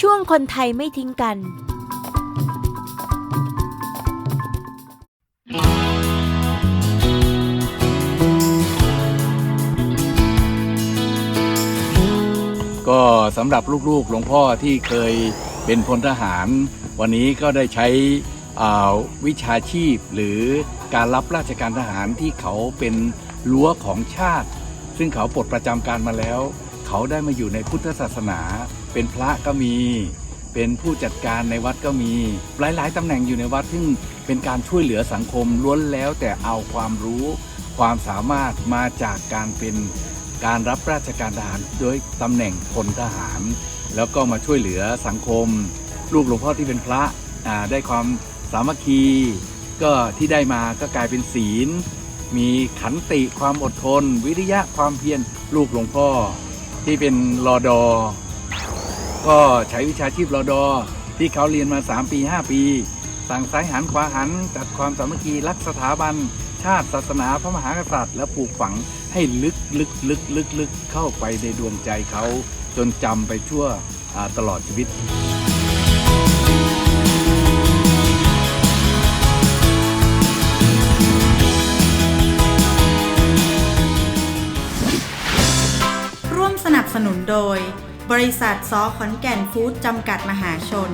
ช่วงคนไทยไม่ทิ้งกัน ก็สำหรับลูกๆหลวงพ่อที่เคยเป็นพลทหาร วันนี้ก็ได้ใช้วิชาชีพหรือการรับราชการทหารที่เขาเป็นรั้วของชาติ ซึ่งเขาปลดประจำการมาแล้ว เขาได้มาอยู่ในพุทธศาสนา เป็นพระก็มี เป็นผู้จัดการในวัดก็มี หลาย ๆตำแหน่งอยู่ในวัดซึ่งเป็นการช่วยเหลือสังคมล้วนแล้วแต่เอาความรู้ ความสามารถมาจากการเป็นการรับราชการทหารโดยตำแหน่งพลทหาร แล้วก็มาช่วยเหลือสังคม ลูกหลวงพ่อที่เป็นพระได้ความสามัคคี ก็ที่ได้มาก็กลายเป็นศีล มีขันติความอดทน วิริยะความเพียรลูกหลวงพ่อ ที่เป็นรอดอ ก็ใช้วิชาชีพรอดอ ที่เขาเรียนมา 3 ปี 5 ปี สั่งซ้ายหันขวาหัน จัดความสามัคคีรักสถาบัน ชาติศาสนาพระมหากษัตริย์ และปลูกฝังให้ลึกลึกลึกลึกลึกเข้าไปในดวงใจเขา จนจำไปชั่วตลอดชีวิต นับสนุนโดย บริษัทซอขอนแก่นฟู้ดจำกัดมหาชน